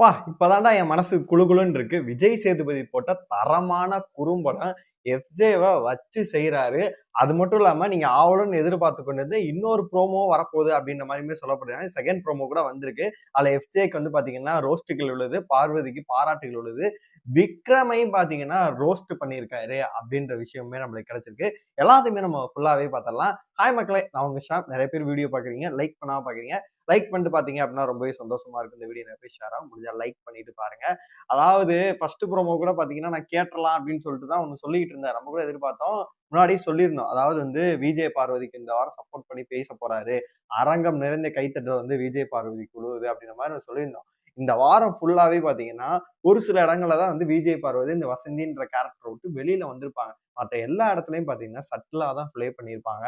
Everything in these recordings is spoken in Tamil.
அப்பா இப்போதான்டா என் மனசு குளுகுளுன்னு இருக்கு. விஜய் சேதுபதி போட்ட தரமான குறும்படம் எஃப்ஜேவை வச்சு செய்கிறாரு அது மட்டும் இல்லாமல் நீங்கள் ஆவலன்னு எதிர்பார்த்து கொண்டது இன்னொரு ப்ரோமோ வரப்போகுது அப்படின்ற மாதிரியுமே சொல்லப்படுறாங்க. செகண்ட் ப்ரோமோ கூட வந்திருக்கு. அதில் எஃப்ஜேக்கு வந்து பார்த்தீங்கன்னா ரோஸ்ட்டுகள் உள்ளது பார்வதிக்கு பாராட்டுகள் உள்ளது. விக்ரமையும் பார்த்தீங்கன்னா ரோஸ்ட் பண்ணியிருக்காரு அப்படின்ற விஷயமே நம்மளுக்கு கிடைச்சிருக்கு. எல்லாத்தையுமே நம்ம ஃபுல்லாகவே பார்த்துடலாம் ஹாய் மக்களே நான் உங்கள் ஷாப் நிறைய பேர் வீடியோ பார்க்குறீங்க லைக் பண்ணாம பார்க்குறீங்க லைக் பண்ணிட்டு பார்த்தீங்க அப்படின்னா ரொம்பவே சந்தோஷமா இருக்கு இந்த வீடியோ நிறைய பேர் ஆகும். முடிஞ்சால் லைக் பண்ணிட்டு பாருங்க. அதாவது ஃபர்ஸ்ட் ப்ரோமோ கூட பார்த்தீங்கன்னா நான் கேட்டலாம் அப்படின்னு சொல்லிட்டு தான் ஒன்று சொல்லிக்கிட்டு இருந்தேன். நம்ம கூட எதிர்பார்த்தோம். முன்னாடியே சொல்லியிருந்தோம். அதாவது வந்து விஜய் பார்வதிக்கு இந்த வாரம் சப்போர்ட் பண்ணி பேச போறாரு. அரங்கம் நிறைந்த கைத்தட்டல் வந்து விஜய் பார்வதி குழுவுது அப்படின்ற மாதிரி சொல்லியிருந்தோம். இந்த வாரம் ஃபுல்லாவே பாத்தீங்கன்னா ஒரு சில இடங்கள்ல தான் வந்து விஜய் பார்வதி இந்த வசந்தின்ற கேரக்டர் விட்டு வெளியில வந்திருப்பாங்க. மற்ற எல்லா இடத்துலையும் பாத்தீங்கன்னா சட்டிலா தான் ப்ளே பண்ணியிருப்பாங்க.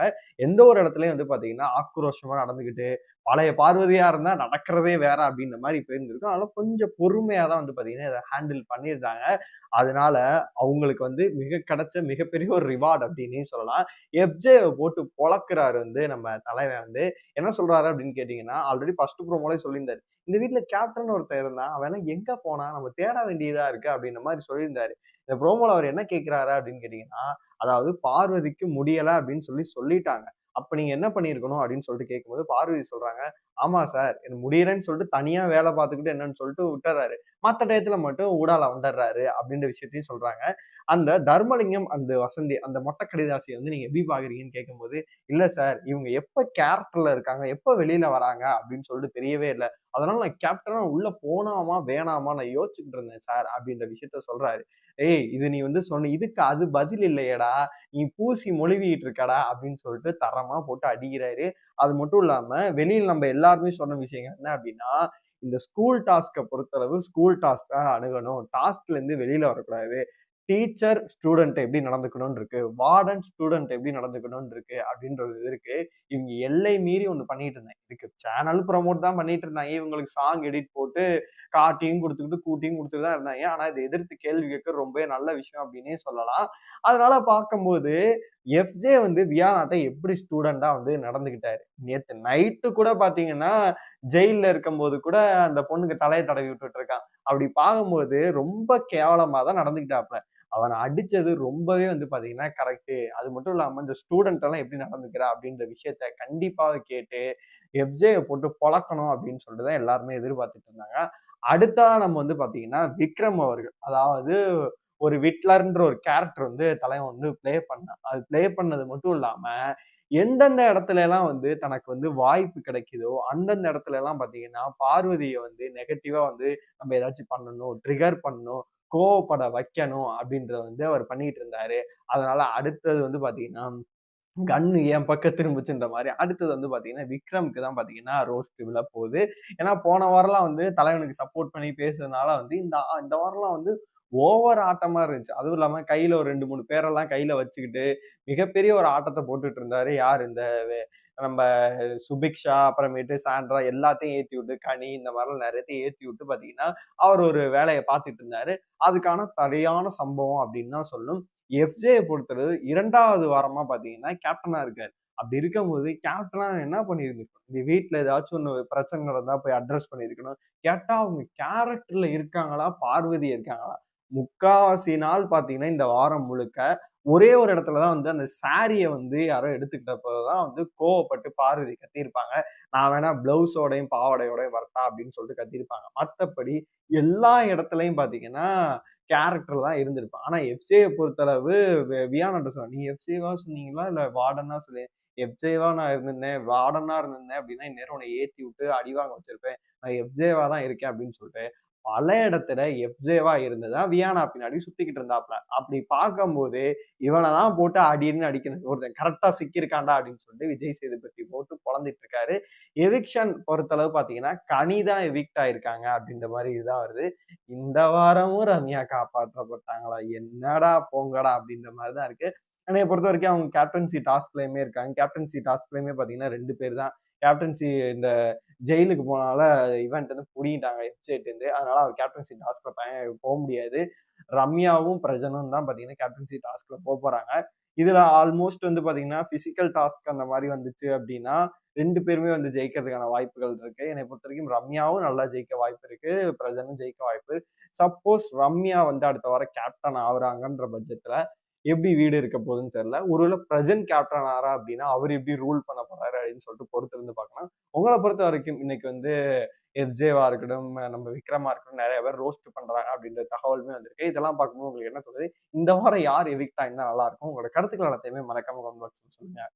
எந்த ஒரு இடத்துலயும் வந்து பாத்தீங்கன்னா ஆக்ரோஷமா நடந்துகிட்டு பழைய பார்வதியா இருந்தா நடக்கிறதே வேற அப்படின்ற மாதிரி போயிருந்திருக்கும். அதனால கொஞ்சம் பொறுமையா தான் வந்து பாத்தீங்கன்னா இதை ஹேண்டில் பண்ணியிருந்தாங்க. அதனால அவங்களுக்கு வந்து மிக கிடைச்ச மிகப்பெரிய ஒரு ரிவார்டு அப்படின்னு சொல்லலாம். எப்ஜேவை போட்டு பொழக்கிறாரு வந்து நம்ம தலைவன் வந்து. என்ன சொல்றாரு அப்படின்னு கேட்டீங்கன்னா ஆல்ரெடி ஃபர்ஸ்ட் ப்ரோமோலே சொல்லியிருந்தாரு. இந்த வீட்டுல கேப்டன் ஒருத்தர் இருந்தான். அவன் எங்க போனா நம்ம தேட வேண்டியதா இருக்கு அப்படின்ற மாதிரி சொல்லியிருந்தாரு. இந்த ப்ரோமோல அவர் என்ன கேட்கிறாரு அப்படின்னு கேட்டீங்கன்னா அதாவது பார்வதிக்கு முடியல அப்படின்னு சொல்லி சொல்லிட்டாங்க. அப்ப நீங்க என்ன பண்ணிருக்கணும் அப்படின்னு சொல்லிட்டு கேட்கும்போது பார்வதி சொல்றாங்க ஆமா சார். இது முடியறேன்னு சொல்லிட்டு தனியா வேலை பார்த்துக்கிட்டு என்னன்னு சொல்லிட்டு விட்டுறாரு. மற்ற டயத்துல மட்டும் ஊடால வந்துடுறாரு அப்படின்ற விஷயத்தையும் சொல்றாங்க. அந்த தர்மலிங்கம் அந்த வசந்தி அந்த மொட்டை கடிதாசியை வந்து நீங்க எப்படி பாக்குறீங்கன்னு கேட்கும்போது இல்ல சார் இவங்க எப்ப கேரக்டர்ல இருக்காங்க? எப்ப வெளியில வராங்க? அப்படின்னு சொல்லிட்டு தெரியவே இல்லை. அதனால நான் கேப்டனா உள்ள போனாமா வேணாமா நான் யோசிச்சுட்டு இருந்தேன் சார் அப்படின்ற விஷயத்த சொல்றாரு. ஏய் இது நீ வந்து சொன்ன இதுக்கு அது பதில் இல்லையடா. நீ பூசி மொழிவிட்டு இருக்கடா. அப்படின்னு சொல்லிட்டு தரமா போட்டு அடிக்கிறாரு. அது மட்டும் இல்லாம வெளியில் நம்ம எல்லா எல்லாருமே சொன்ன விஷயங்கள் என்ன அப்படின்னா இந்த ஸ்கூல் டாஸ்க்கை பொறுத்தளவு ஸ்கூல் டாஸ்க் தான் அணுகணும். டாஸ்க்ல இருந்து வெளியில வரக்கூடாது. டீச்சர் ஸ்டூடெண்ட் எப்படி நடந்துக்கணும்னு இருக்கு. வார்டன் ஸ்டூடெண்ட் எப்படி நடந்துக்கணும்னு இருக்கு அப்படின்றது இருக்கு. இவங்க எல்லை மீறி ஒன்று பண்ணிட்டு இருந்தாங்க இதுக்கு சேனல் ப்ரமோட் தான் பண்ணிட்டு இருந்தாங்க. இவங்களுக்கு சாங் எடிட் போட்டு காட்டியும் கொடுத்துக்கிட்டு கூட்டியும் கொடுத்துட்டு தான் இருந்தாங்க. ஆனா இதை எதிர்த்து கேள்வி கேட்க ரொம்ப நல்ல விஷயம் அப்படின்னே சொல்லலாம். அதனால பார்க்கும்போது எஃப்ஜே வந்து வியானாட்டை எப்படி ஸ்டூடெண்டா வந்து நடந்துகிட்டாரு. நேத்து நைட்டு கூட பாத்தீங்கன்னா ஜெயில இருக்கும்போது கூட அந்த பொண்ணுக்கு தலையை தடவி விட்டுட்டு இருக்கான். அப்படி பார்க்கும்போது ரொம்ப கேவலமா தான் நடந்துகிட்டாப்ல அவனை அடிச்சது ரொம்பவே வந்து பாத்தீங்கன்னா கரெக்டு அது மட்டும் இல்லாம இந்த ஸ்டூடெண்ட் எல்லாம் எப்படி நடந்துக்கிறா அப்படின்ற விஷயத்த கண்டிப்பாக கேட்டு எஃப்ஜேயை போட்டு பொழக்கணும் அப்படின்னு சொல்லிட்டு தான் எல்லாருமே எதிர்பார்த்துட்டு இருந்தாங்க. அடுத்ததா நம்ம வந்து பாத்தீங்கன்னா விக்ரம் அவர்கள். அதாவது ஒரு விட்லர்ன்ற ஒரு கேரக்டர் வந்து தலைவன் வந்து பிளே பண்ணான். அது பிளே பண்ணது மட்டும் இல்லாம எந்தெந்த இடத்துல எல்லாம் வந்து தனக்கு வந்து வாய்ப்பு கிடைக்குதோ அந்தந்த இடத்துல எல்லாம் பாத்தீங்கன்னா பார்வதியை வந்து நெகட்டிவா வந்து நம்ம ஏதாச்சும் பண்ணணும் ட்ரிகர் பண்ணணும் கோவப்பட வைக்கணும் அப்படின்றத வந்து அவர் பண்ணிட்டு இருந்தாரு. அதனால அடுத்தது வந்து பாத்தீங்கன்னா கண்ணு என் பக்கம் திரும்பிச்சுன்ற மாதிரி. அடுத்தது வந்து பாத்தீங்கன்னா விக்ரம்க்கு தான் பாத்தீங்கன்னா ரோஸ்ட் விழ போகுது. ஏன்னா போன வாரம்லாம் வந்து தலைவனுக்கு சப்போர்ட் பண்ணி பேசுறதுனால வந்து இந்த இந்த வாரம்லாம் வந்து ஓவர் ஆட்டமா இருந்துச்சு. அதுவும் இல்லாம கையில ஒரு ரெண்டு மூணு பேரெல்லாம் கையில வச்சுக்கிட்டு மிகப்பெரிய ஒரு ஆட்டத்தை போட்டுட்டு இருந்தாரு. யார் இந்த நம்ம சுபிக்ஷா அப்புறமேட்டு சாண்ட்ரா எல்லாத்தையும் ஏத்தி விட்டு கனி இந்த மாதிரிலாம் நிறையத்தையும் ஏத்தி விட்டு பாத்தீங்கன்னா அவர் ஒரு வேலையை பார்த்துட்டு இருந்தாரு. அதுக்கான சரியான சம்பவம் அப்படின்னு தான் சொல்லும். எஃப்ஜேயை பொறுத்தளவு இரண்டாவது வாரமா பாத்தீங்கன்னா கேப்டனா இருக்காரு. அப்படி இருக்கும்போது கேப்டனா என்ன பண்ணியிருந்திருக்கணும்? இந்த வீட்டுல ஏதாச்சும் ஒன்று பிரச்சனை நடந்தா போய் அட்ரஸ் பண்ணியிருக்கணும். கேட்டா அவங்க கேரக்டர்ல இருக்காங்களா? பார்வதி இருக்காங்களா? முக்காவாசி நாள் பார்த்தீங்கன்னா இந்த வாரம் முழுக்க ஒரே ஒரு இடத்துல தான் வந்து அந்த சாரியை வந்து யாரோ எடுத்துக்கிட்டப்பதான் வந்து கோவப்பட்டு பார்வதி கத்தியிருப்பாங்க. நான் வேணா பிளவுஸோடையும் பாவடையோடையும் வரட்டா அப்படின்னு சொல்லிட்டு கத்தியிருப்பாங்க. மற்றபடி எல்லா இடத்துலையும் பார்த்தீங்கன்னா கேரக்டர் தான் இருந்திருப்பான் ஆனால் எஃப்சியை பொறுத்தளவு வியானட்ட சொன்ன நீ எஃப்சிவா சொன்னீங்களா? இல்லை வார்டனா சொல்லி எஃப்ஜேவா நான் இருந்திருந்தேன் வார்டனா இருந்திருந்தேன் அப்படின்னா இந்நேரம் உன்னை ஏற்றி விட்டு அடிவாங்க வச்சிருப்பேன். நான் எஃப்ஜேவா தான் இருக்கேன் அப்படின்னு சொல்லிட்டு பல இடத்துல எஃப்ஜேவா இருந்ததா வியானா பின்னாடி சுத்திக்கிட்டு இருந்தாப்ல. அப்படி பார்க்கும்போது இவனை தான் போட்டு அடின்னு அடிக்கணும். ஒருத்தன் கரெக்டா சிக்கியிருக்காண்டா அப்படின்னு சொல்லிட்டு விஜய் சேதுபதி போட்டு குழந்திட்டு இருக்காரு எவிக்ஷன் பொறுத்தளவு பாத்தீங்கன்னா கனி தான் எவிக்ட் ஆயிருக்காங்க அப்படின்ற மாதிரி இதுதான் வருது. இந்த வாரமும் ரம்யா காப்பாற்றப்பட்டாங்களா? என்னடா போங்கடா அப்படின்ற மாதிரி தான் இருக்கு. என்னைய பொறுத்த வரைக்கும் அவங்க கேப்டன்சி டாஸ்க்லயுமே இருக்காங்க. கேப்டன்சி டாஸ்க்லயுமே பாத்தீங்கன்னா ரெண்டு பேர் தான். கேப்டன்சி இந்த ஜெயிலுக்கு போனால இவன்ட் வந்து புடிங்கிட்டாங்க இருந்து. அதனால அவர் கேப்டன்சி டாஸ்க்ல போக முடியாது. ரம்யாவும் பிரஜனும் தான் பாத்தீங்கன்னா கேப்டன்சி டாஸ்க்ல போக போறாங்க. இதுல ஆல்மோஸ்ட் வந்து பாத்தீங்கன்னா பிசிக்கல் டாஸ்க் அந்த மாதிரி வந்துச்சு அப்படின்னா ரெண்டு பேருமே வந்து ஜெயிக்கிறதுக்கான வாய்ப்புகள் இருக்கு. என்னை பொறுத்த வரைக்கும் ரம்யாவும் நல்லா ஜெயிக்க வாய்ப்பு இருக்கு பிரஜனும் ஜெயிக்க வாய்ப்பு சப்போஸ் ரம்யா வந்து அடுத்த வாரம் கேப்டன் ஆகுறாங்கன்ற பட்ஜெட்ல எப்படி வீடு இருக்க போகுதுன்னு தெரியல. ஒருவேளை பிரசன்ட் கேப்டன் ஆறா அப்படின்னா அவர் எப்படி ரூல் பண்ண போறாரு அப்படின்னு சொல்லிட்டு பொறுத்து இருந்து பார்க்கலாம். உங்களை பொறுத்த வரைக்கும் இன்னைக்கு வந்து எஃப்ஜேவா இருக்கட்டும் நம்ம விக்ரமா இருக்கட்டும் நிறைய பேர் ரோஸ்ட் பண்றாங்க அப்படின்ற தகவலுமே வந்திருக்கு. இதெல்லாம் பார்க்கும்போது உங்களுக்கு என்ன தோணுது? இந்த வாரம் யார் எவிக்ட் ஆயிருந்தா நல்லா இருக்கும்? உங்களோட கருத்துக்கள் எல்லாத்தையுமே மறக்காம கமெண்ட் பாக்ஸ் சொல்லுங்க.